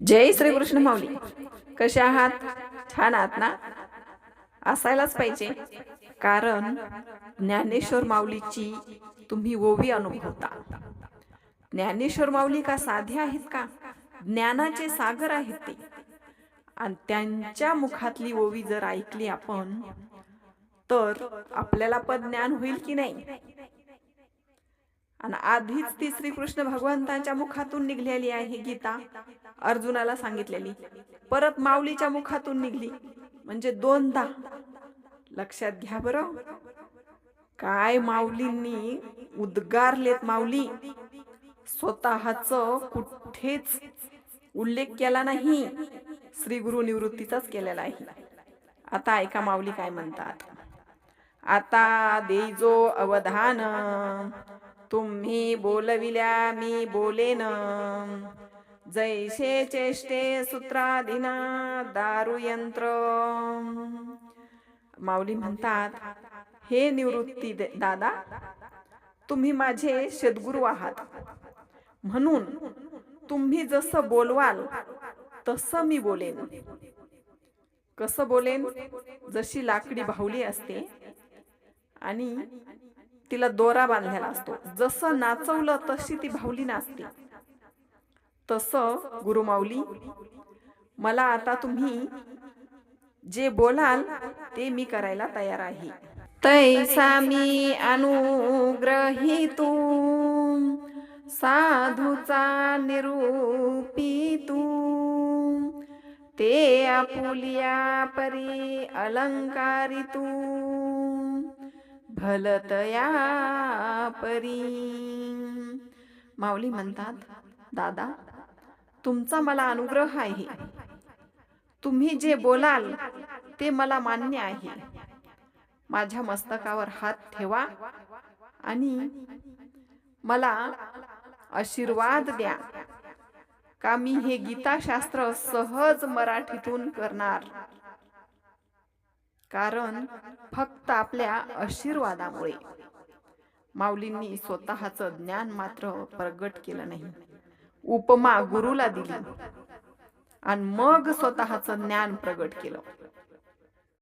जय श्रीकृष्ण माऊली. कसे आहात? छान आहात ना? असायलाच पाहिजे. कारण ज्ञानेश्वर माऊलीची तुम्ही ओवी अनुभवता. ज्ञानेश्वर माऊली का साधे आहेत का? ज्ञानाचे सागर आहेत ते. आणि त्यांच्या मुखातली ओवी जर ऐकली आपण तर आपल्याला पण ज्ञान होईल की नाही? आणि आधीच ती श्रीकृष्ण भगवंतांच्या मुखातून निघलेली आहे गीता. अर्जुनाला सांगितलेली. परत माऊलीच्या मुखातून निघली. म्हणजे दोनदा. लक्षात घ्या बरं. काय माऊलींनी उद्गारलेत माऊली. स्वतःच कुठेच उल्लेख केला नाही. श्री गुरु निवृत्तीचाच केलेला आहे. आता ऐका माऊली काय म्हणतात. आता देजो अवधान. तुम्ही बोलविल्या मी बोलेन. जैसे चेष्टे सूत्राधीना दारुयंत्र. माऊली म्हणतात हे निवृत्ती दादा तुम्ही माझे सद्गुरू आहात. म्हणून तुम्ही जसं बोलवाल तसं मी बोलेन. कसं बोलेन? जशी लाकडी भावली असते आणि तिला दोरा बांधलेला असतो. जसं नाचवलं तशी ती भावली नाचते. तसं गुरुमाऊली मला आता तुम्ही जे बोलाल ते मी करायला तयार आहे. तैसा मी अनुग्रहितू साधूचा निरूपितू ते आपुलिया परी अलंकारितू भलतया परी माऊली म्हणतात दादा तुमचा मला अनुग्रह आहे. तुम्ही जे बोलाल ते मला मान्य आहे. माझ्या मस्तकावर हात ठेवा आणि मला आशीर्वाद द्या. का मी हे गीताशास्त्र सहज मराठीतून करणार? कारण फक्त आपल्या आशीर्वादामुळे. माऊलींनी स्वतःचं ज्ञान मात्र प्रगट केलं नाही. उपमा गुरुला दिली आणि मग स्वतःचं ज्ञान प्रगट केलं.